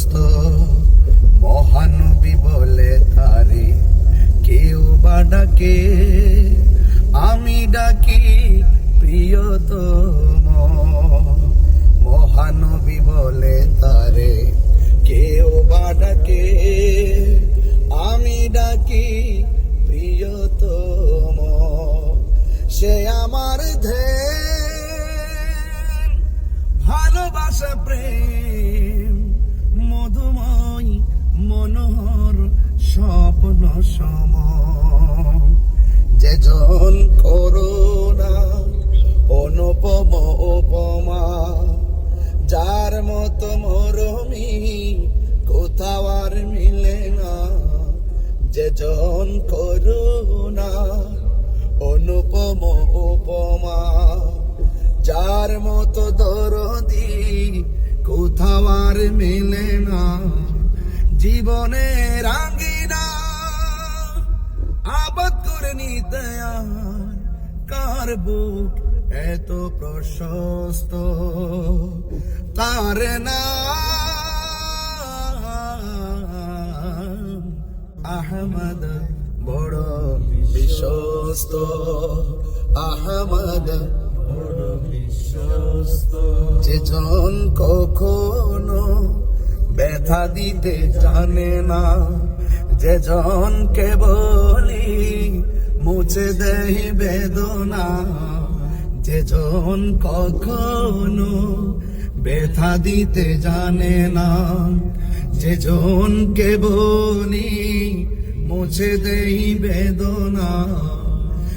বিশ্বস্ত মহানবী বলে তারে, কেউ বা ডাকে, আমি ডাকি প্রিয়তম। মহানবী বলে তারে, কেউ বা ডাকে, আমি ডাকি প্রিয়তম। সে আমার ধ্যান, ভালোবাসা, প্রেম। সম যে জন করোনা অনুপম উপমা, যার মতো মরমি কোথাও আর মিলে না। যে জন করুণা, অনুপম উপমা, যার মতো দরদি কোথাও আর মিলে না। জীবনের আঙ্গিনা বুক এত প্রশস্ত, তার নাম আহমদ বড় বিশ্বস্ত, আহমদ বড় বিশ্বস্ত। যে জন কখনো ব্যথা দিতে জানে না, যে জন বলি মুছে দেয় বেদনা। যে জন কখনো ব্যথা দিতে জানে না। যে জন বলি মুছে দেই বেদনা।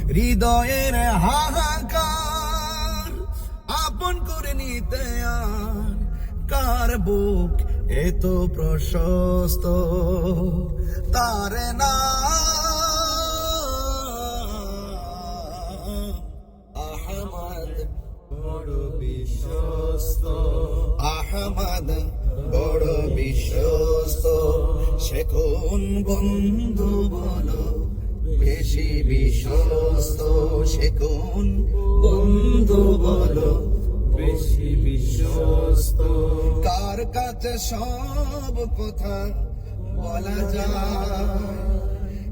হৃদয়ের হাহাকার আপন করে নিতে আর কার বুক এত প্রশস্ত? তার না আহমদ বড় বিশ্বস্ত। সে কোন বন্ধু বলো, বেশি বিশ্বস্ত। সে কোন বন্ধু বলো, বেশি বিশ্বস্ত। কার কাছে সব কথা বলা যায়?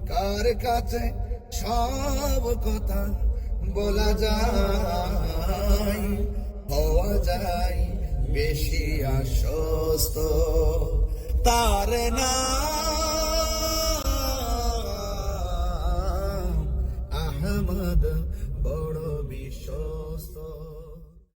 কার কাছে সব কথা বলা যায়? হওয়া যায় বেশি আশ্বস্ত। তার নাম